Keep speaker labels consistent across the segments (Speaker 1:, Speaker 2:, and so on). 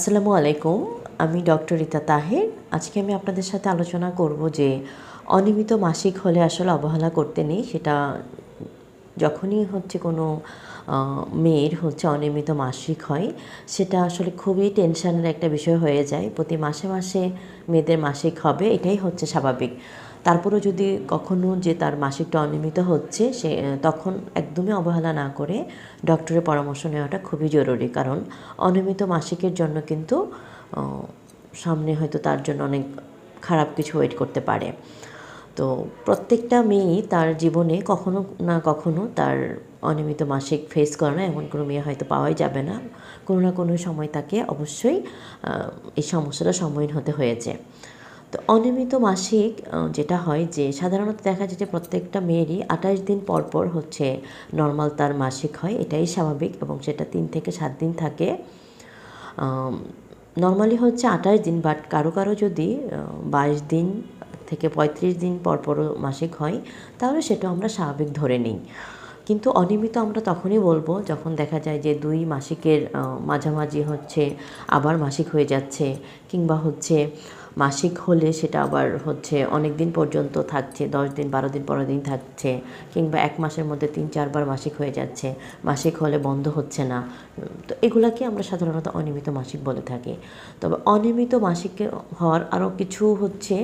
Speaker 1: আসসালামু আলাইকুম, আমি ডক্টর রিতা তাহের। আজকে আমি আপনাদের সাথে আলোচনা করব যে অনিয়মিত মাসিক হলে আসলে অবহেলা করতে নেই, সেটা যখনই হচ্ছে কোনো মেয়ের হচ্ছে অনিয়মিত মাসিক হয়, সেটা আসলে খুবই টেনশনের একটা বিষয় হয়ে যায়। প্রতি মাসে মাসে মেয়েদের মাসিক হবে, এটাই হচ্ছে স্বাভাবিক। তারপরেও যদি কখনো যে তার মাসিকটা অনিয়মিত হচ্ছে, সে তখন একদমই অবহেলা না করে ডক্টরের পরামর্শ নেওয়াটা খুবই জরুরি। কারণ অনিয়মিত মাসিকের জন্য কিন্তু সামনে হয়তো তার জন্য অনেক খারাপ কিছু ওয়েট করতে পারে। তো প্রত্যেকটা মেয়েই তার জীবনে কখনো না কখনো তার অনিয়মিত মাসিক ফেস করে না। এমন কোনো মেয়ে হয়তো পাওয়াই যাবে না। কোনো না কোনো সময় তাকে অবশ্যই এই সমস্যাটা সম্মুখীন হতে হয়েছে। তো অনিয়মিত মাসিক যেটা হয় যে সাধারণত দেখা যায় যে প্রত্যেকটা মেয়েরই আঠাশ দিন পর পর হচ্ছে নর্মাল তার মাসিক হয়, এটাই স্বাভাবিক এবং সেটা তিন থেকে সাত দিন থাকে। নর্মালি হচ্ছে আঠাশ দিন বাট কারও কারও যদি বাইশ দিন থেকে পঁয়ত্রিশ দিন পরপরও মাসিক হয়, তাহলে সেটা আমরা স্বাভাবিক ধরে নিই। কিন্তু অনিয়মিত আমরা তখনই বলব যখন দেখা যায় যে দুই মাসিকের মাঝামাঝি হচ্ছে, আবার মাসিক হয়ে যাচ্ছে কিংবা হচ্ছে মাসিক হলে সেটা আবার হচ্ছে অনেক দিন পর্যন্ত থাকছে, দশ দিন, বারো দিন, পনেরো দিন থাকছে কিংবা এক মাসের মধ্যে তিন, চারবার মাসিক হয়ে যাচ্ছে, মাসিক হলে বন্ধ হচ্ছে না। তো এগুলাকে আমরা সাধারণত অনিয়মিত মাসিক বলে থাকি। তবে অনিয়মিত মাসিক হওয়ার আরও কিছু হচ্ছে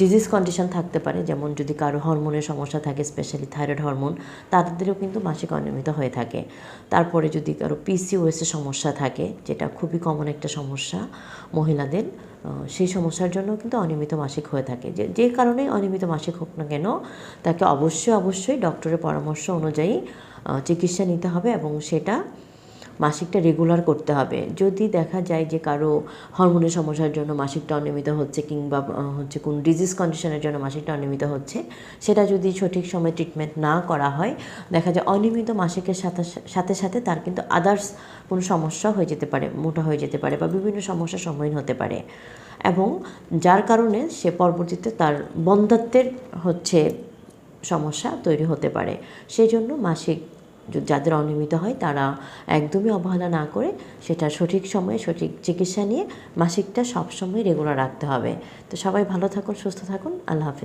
Speaker 1: ডিজিজ কন্ডিশন থাকতে পারে, যেমন যদি কারও হরমোনের সমস্যা থাকে স্পেশালি থাইরয়েড হরমোন তাদেরও কিন্তু মাসিক অনিয়মিত হয়ে থাকে। তারপরে যদি কারও পিসিওএসের সমস্যা থাকে, যেটা খুবই কমন একটা সমস্যা মহিলাদের সেই সমস্যার জন্য কিন্তু অনিয়মিত মাসিক হয়ে থাকে। যে যে কারণে অনিয়মিত মাসিক হোক না কেন, তাকে অবশ্যই অবশ্যই ডক্টরের পরামর্শ অনুযায়ী চিকিৎসা নিতে হবে এবং সেটা মাসিকটা রেগুলার করতে হবে। যদি দেখা যায় যে কারও হরমোনের সমস্যার জন্য মাসিকটা অনিয়মিত হচ্ছে কিংবা হচ্ছে কোন ডিজিজ কন্ডিশনের জন্য মাসিকটা অনিয়মিত হচ্ছে, সেটা যদি সঠিক সময়ে ট্রিটমেন্ট না করা হয়, দেখা যায় অনিয়মিত মাসিকের সাথে সাথে সাথে তার কিন্তু আদার্স কোনো সমস্যা হয়ে যেতে পারে, মোটা হয়ে যেতে পারে বা বিভিন্ন সমস্যার সম্মুখীন হতে পারে। এবং যার কারণে সে পরবর্তীতে তার বন্ধাত্বের হচ্ছে সমস্যা তৈরি হতে পারে। সেই জন্য মাসিক যাদের অনিয়মিত হয়, তারা একদমই অবহেলা না করে সেটা সঠিক সময়ে সঠিক চিকিৎসা নিয়ে মাসিকটা সবসময় রেগুলার রাখতে হবে। তো সবাই ভালো থাকুন, সুস্থ থাকুন, আল্লাহ হাফেজ।